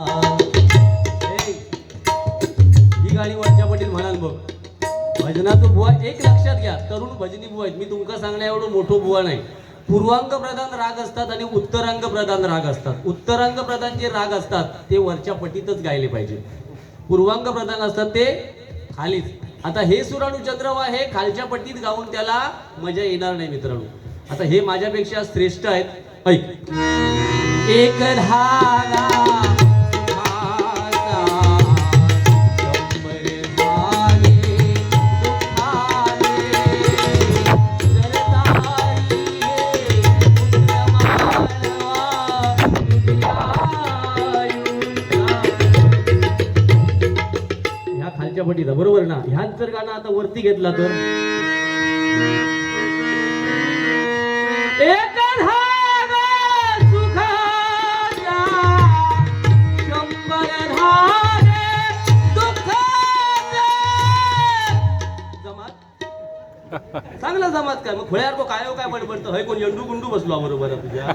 ही गाणी वरच्या पाटील म्हणाल बघ. भजनाचं बुवा एक लक्षात घ्या तरुण भजनी बुवा आहेत. मी तुमका सांगण्या एवढं मोठं बुवा नाही. पूर्वांग प्रधान राग असतात आणि उत्तरांग प्रधान राग असतात. उत्तरांग प्रधान जे राग असतात ते वरच्या पटीतच गायले पाहिजे पूर्वांग प्रधान असतात ते खालीच. आता हे सुराणू चंद्रवा हे खालच्या पट्टीत गाऊन त्याला मजा येणार नाही मित्रांनो. आता हे माझ्यापेक्षा श्रेष्ठ आहेत. ऐक. एक धागा पटीचा बरोबर ना? ह्याच जर गाणं आता वरती घेतला तर जमात. चांगला जमात काय? मग खोळ्यावर काय हो काय बडबडतो? हय कोण यंडू गुंडू बसलो बरोबर तुझ्या?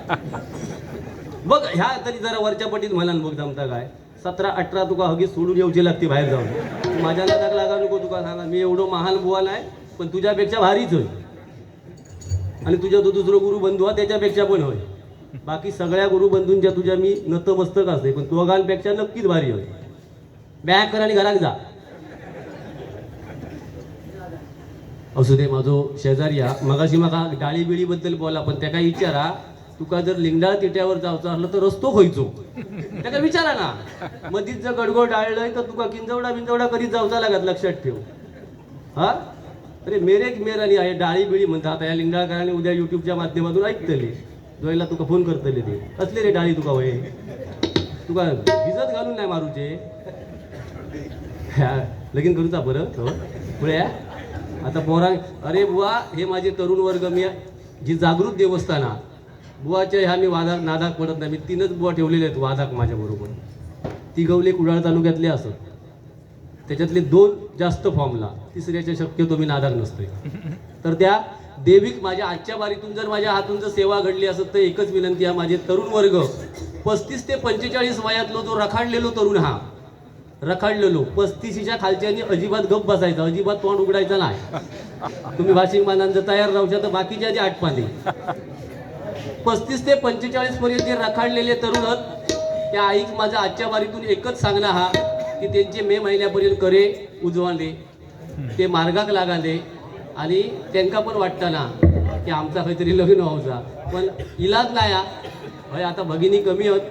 बघ ह्या तरी जरा वरच्या पटीत म्हणाल बघ जमता काय? सतरा अठरा तुका हगी सोडून येऊची लागते बाहेर जाऊन. माझ्या नादाक लागा नको तुका सांगा मी एवढं महान बुवा नाही पण तुझ्यापेक्षा भारीच होय. आणि तुझ्या तो दुसरं गुरु बंधू हा त्याच्यापेक्षा पण होय. बाकी सगळ्या गुरु बंधूंच्या तुझ्या मी नतमस्तक असते पण दोघांपेक्षा नक्कीच भारी होय. बॅग कर आणि घरात जा. असू दे माझो शेजारी हा मगाशी म्हाका डाळी बिळी बद्दल बोला पण त्याका विचारा. तुका जर लिंगडाळ तिट्यावर जावचं असलं तर रस्तो खंयचो? त्याका विचारा ना. मधीच जर गडगड डाळलंय तर तुका किंजवडा बिंजवडा करीत जावचा लागत लक्षात ठेव. हा? अरे मेरेक मेर आणि आहे डाळी बिळी म्हणतात. आता या लिंगडाळकरांनी उद्या युट्यूबच्या माध्यमातून ऐकतले. जोयला तुका फोन करतले ते. कसले रे डाळी तुका वय तुका भिजत घालून नाही मारूचे. लगीन करूचा बरं हो. आता पोरा अरे बुवा हे माझे तरुण वर्ग मी जी जागृत देवस्थान आहे बुवाच्या ह्या मी वादाक नादाक पडत नाही. मी तीनच बुवा ठेवलेले आहेत वादाक माझ्याबरोबर ती गवले कुडाळ तालुक्यातले असत. त्याच्यातले दोन जास्त फॉर्मला तिसऱ्याच्या शक्यतो मी नादाक नसतोय. तर त्या देविक माझ्या आजच्या बारीतून जर माझ्या हातून जर सेवा घडली असत तर एकच विनंती आहे माझे तरुण वर्ग. पस्तीस ते पंचेचाळीस वयातलो जो रखाडलेलो तरुण हा रखाडलेलो पस्तीशीच्या खालच्यानी अजिबात गप बसायचा अजिबात तोंड उघडायचं नाही. तुम्ही भाषिक मानांचं तयार राहू तर बाकीच्या जे आठपाने पस्तीस ते पंचेचाळीस पर्यंत जे रखाडलेले तरुण त्या आईक माझ्या आजच्या बारीतून एकच सांगणं हा की त्यांचे मे महिन्यापर्यंत करे उजवाले ते मार्गाक लागाले आणि त्यांका पण वाटतं ना की आमचा काहीतरी लग्न व्हावचा पण इलाज नाही हा. आता भगिनी कमी आहेत.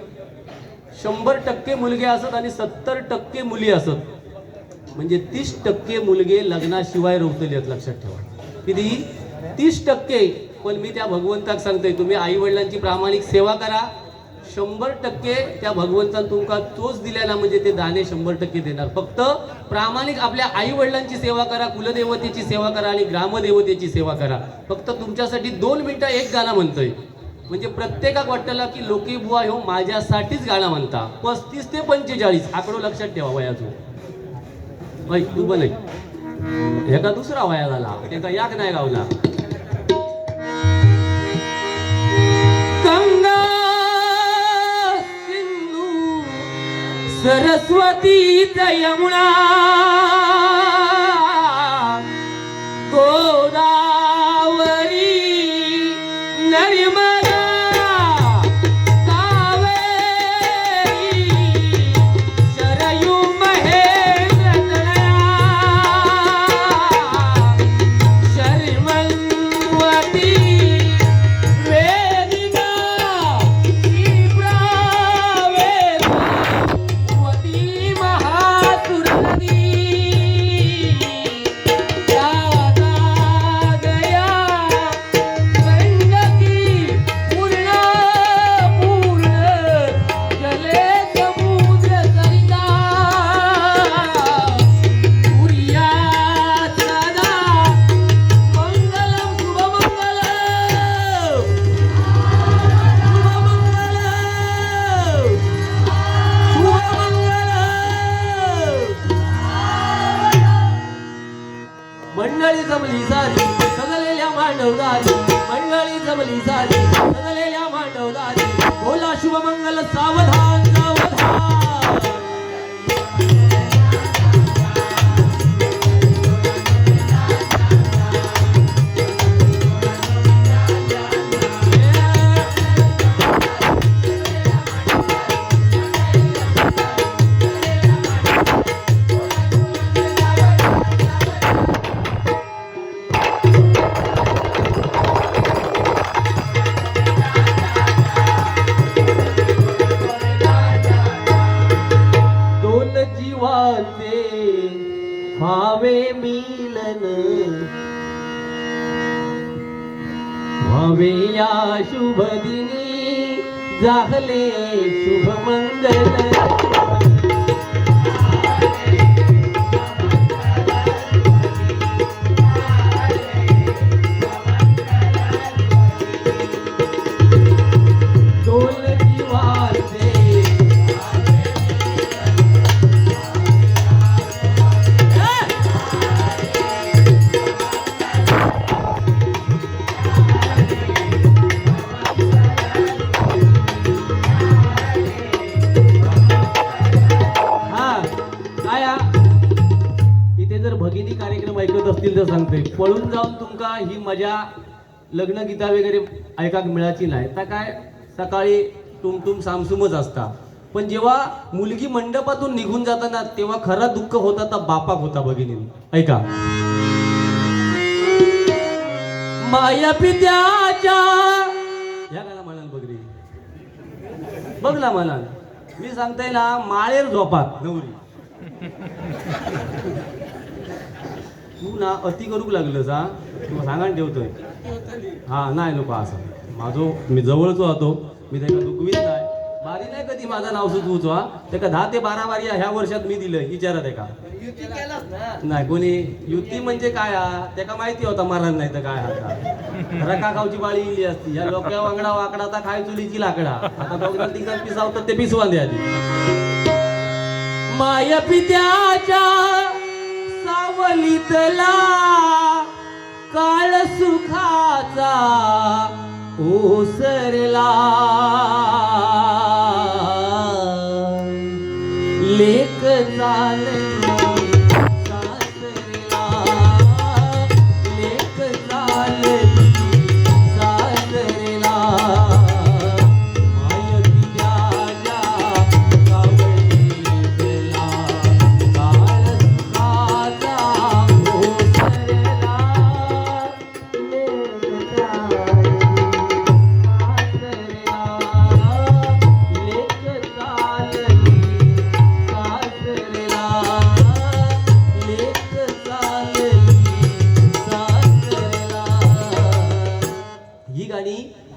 शंभर टक्के मुलगे असत आणि सत्तर टक्के मुली असत. म्हणजे तीस टक्के मुलगे लग्नाशिवाय रोवतली आहेत लक्षात ठेवा. किती? तीस टक्के. पण मी त्या भगवंताक सांगतोय तुम्ही आई वडिलांची प्रामाणिक सेवा करा. शंभर टक्के त्या भगवंतान तुमका तोच दिल्याना म्हणजे ते दाणे शंभर टक्के देणार. फक्त प्रामाणिक आपल्या आई वडिलांची सेवा करा कुलदेवतेची सेवा करा आणि ग्रामदेवतेची सेवा करा. फक्त तुमच्यासाठी दोन मिनिटं एक गाणं म्हणतोय. म्हणजे प्रत्येकाक वाटतं की लोकी बुवा ह्यो माझ्यासाठीच गाणं म्हणता. पस्तीस ते पंचेचाळीस आकडो लक्षात ठेवा वयाचो ऐक तू पण ह्याका दुसरा वया झाला. त्याका याक नाही गावला. गंगा सिंधू सरस्वती यमुना व्हावे मिलन. व्हावे या शुभ दिनी जागले शुभ मंगल. माझ्या मजा लग्न गीता वगैरे ऐकाक मिळाची नाही. तर काय सकाळी टुमटुम सामसुमच असता. पण जेव्हा मुलगी मंडपातून निघून जाताना तेव्हा खरा दुःख होता तर बापाक होता भगिनी. ऐका. माया पित्याच्या या गाणं म्हणाल बघरी. बघ ना म्हणाल मी सांगताय ना माळेर झोपात नवरी. तू ना अति करूक लागलंस हा? तुला सांगान ठेवतोय. हा नाही नको असं. माझो मी जवळचो होतो मी त्याला दुखवीत नाही. बारी नाही कधी माझं नाव सुचवूचो हा? त्याका दहा ते बारा बारी ह्या वर्षात मी दिलं विचारा त्याका नाही कोणी? युती म्हणजे काय हा? त्याका माहिती होता मारण नाही तर काय आता रका खाऊची बाळी इली असती. या लोक्या वांगडा वाकडा आता खाय चुलीची लाकडा. आता दोघांना तिघांना पिसावतात ते पिसवा द्या माय पित्याच्या वलितला काळ सुखाचा ओसरला.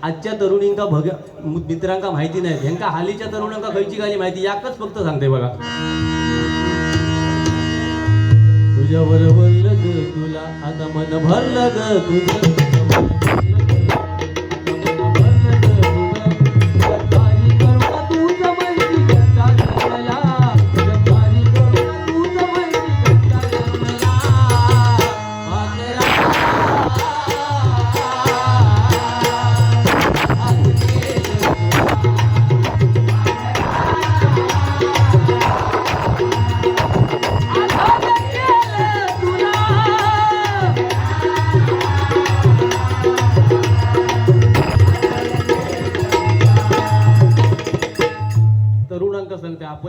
आजच्या तरुणींका भग मित्रांका माहिती नाही. ह्यांका हालीच्या तरुणांका खयची गाणी माहिती? याकच फक्त सांगते बघा. तुझ्यावर बोललं ग तुला आता मन भरलं ग तुझं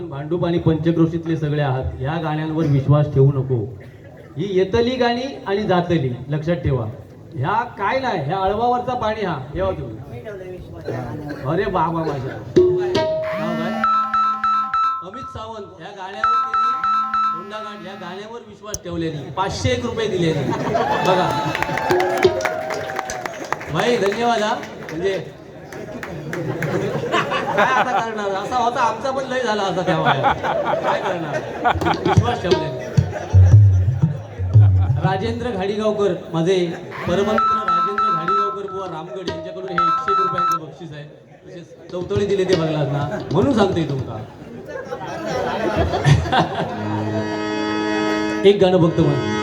आपण भांडूप आणि पंचक्रोशीतले सगळे आहात ह्या गाण्यांवर विश्वास ठेवू नको. ही येतली गाणी आणि जातली लक्षात ठेवा. ह्या काय नाही ह्या अळवावरचा पाणी हा. ठेवा तुम्ही. अरे बाबा माझ्या अमित सावंत. ह्या गाण्यावर होंडा ह्या गाण्यावर विश्वास ठेवलेली. पाचशे एक रुपये दिलेली. बघा. भाई धन्यवाद हा. म्हणजे काय आता करणार? असा होता आमचा पण लय झाला असा तेव्हा. काय करणार? विश्वास ठेवले राजेंद्र घाडीगावकर माझे परममित्र राजेंद्र घाडीगावकर बुवा रामगड यांच्याकडून हे एकशे एक रुपयांचं बक्षीस आहे. तसेच चौतळी दिले ते बघलात ना म्हणून सांगते तुमका. एक गाणं बघतो म्हणून.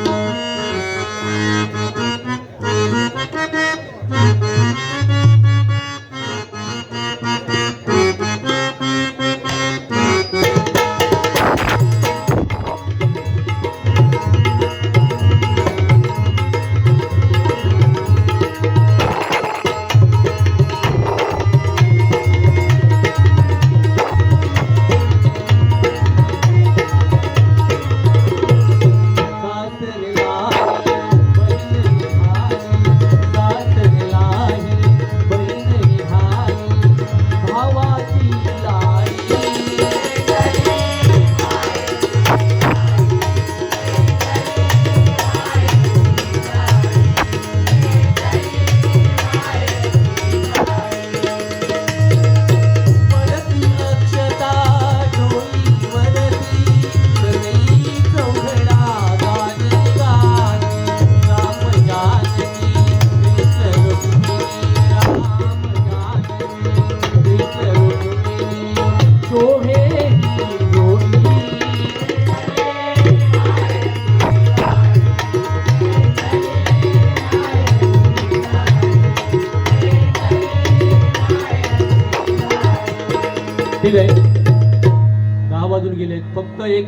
बाजूला गेले फक्त एक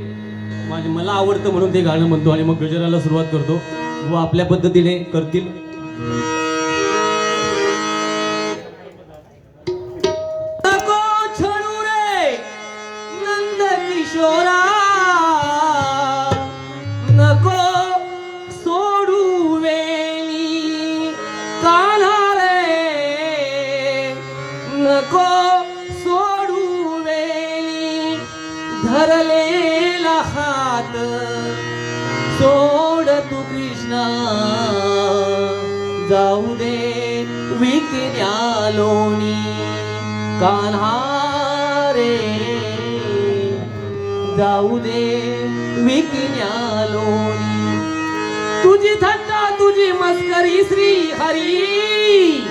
माझे मला आवडतं म्हणून ते गाणं म्हणतो आणि मग गजराला सुरुवात करतो. व आपल्या पद्धतीने करतील. नको धरलेला हात सोड तू कृष्णा. जाऊ दे विकन्या लोणी कान्हा रे जाऊ दे विकन्या लोणी तुझी थट्टा तुझी मस्करी श्री हरी.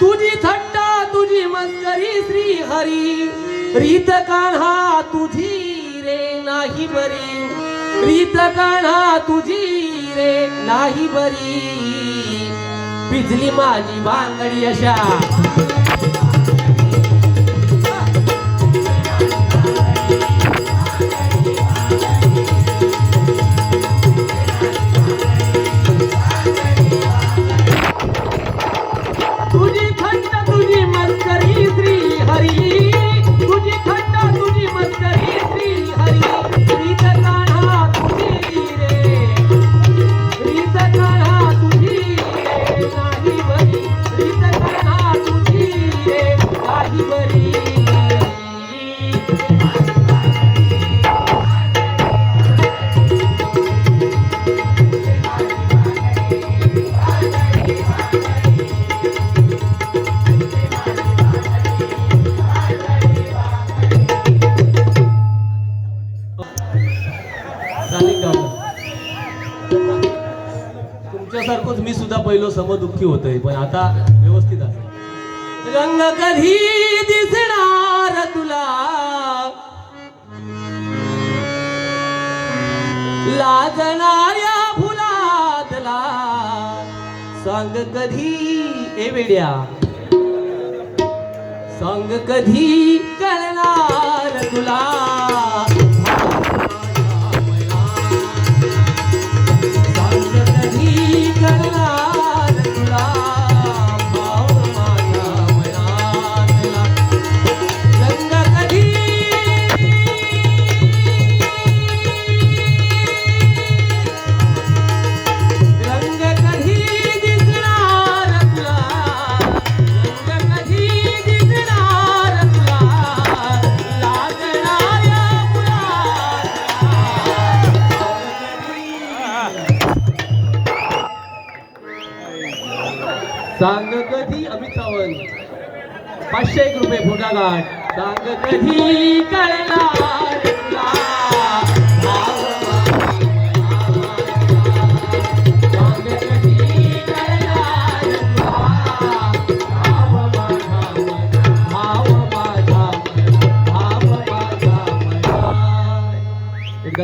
तुझी थट्टा तुझी मस्करी श्री हरी. रीत कान्हा तुझी नाही बरी. प्रीत कान्हा तुझी रे नाही बरी. पिजली माझी बांगडी अशा. पहिलो होतंय पण आता व्यवस्थित आहे रंग कधी दिसणार तुला? लाजणाऱ्या फुलातला. सांग कधी ए वेड्या. सांग कधी कळणार तुला? सांग कधी अमित सावंत पाचशे एक रुपये फोटा सांग कधी कळणार?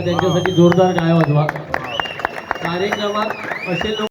त्यांच्यासाठी जोरदार गाय वाजवा. कार्यक्रमात असे लोक